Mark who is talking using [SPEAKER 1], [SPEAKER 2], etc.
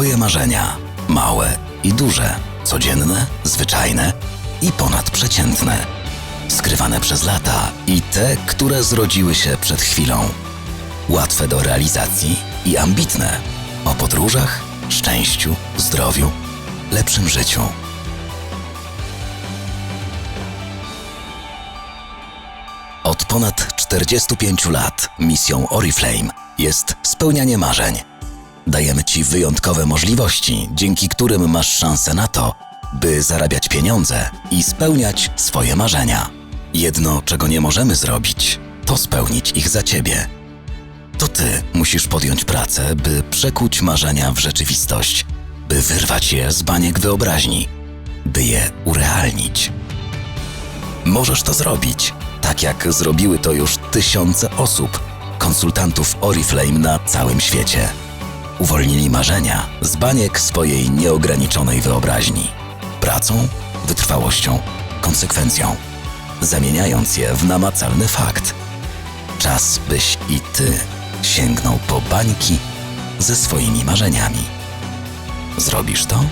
[SPEAKER 1] marzenia. Małe i duże, codzienne, zwyczajne i ponadprzeciętne. Skrywane przez lata i te, które zrodziły się przed chwilą. Łatwe do realizacji i ambitne. O podróżach, szczęściu, zdrowiu, lepszym życiu. Od ponad 45 lat misją Oriflame jest spełnianie marzeń. Dajemy Ci wyjątkowe możliwości, dzięki którym masz szansę na to, by zarabiać pieniądze i spełniać swoje marzenia. Jedno, czego nie możemy zrobić, to spełnić ich za Ciebie. To Ty musisz podjąć pracę, by przekuć marzenia w rzeczywistość, by wyrwać je z baniek wyobraźni, by je urealnić. Możesz to zrobić, tak jak zrobiły to już tysiące osób, konsultantów Oriflame na całym świecie. Uwolnili marzenia z baniek swojej nieograniczonej wyobraźni. Pracą, wytrwałością, konsekwencją, zamieniając je w namacalny fakt. Czas, byś i ty sięgnął po bańki ze swoimi marzeniami. Zrobisz to?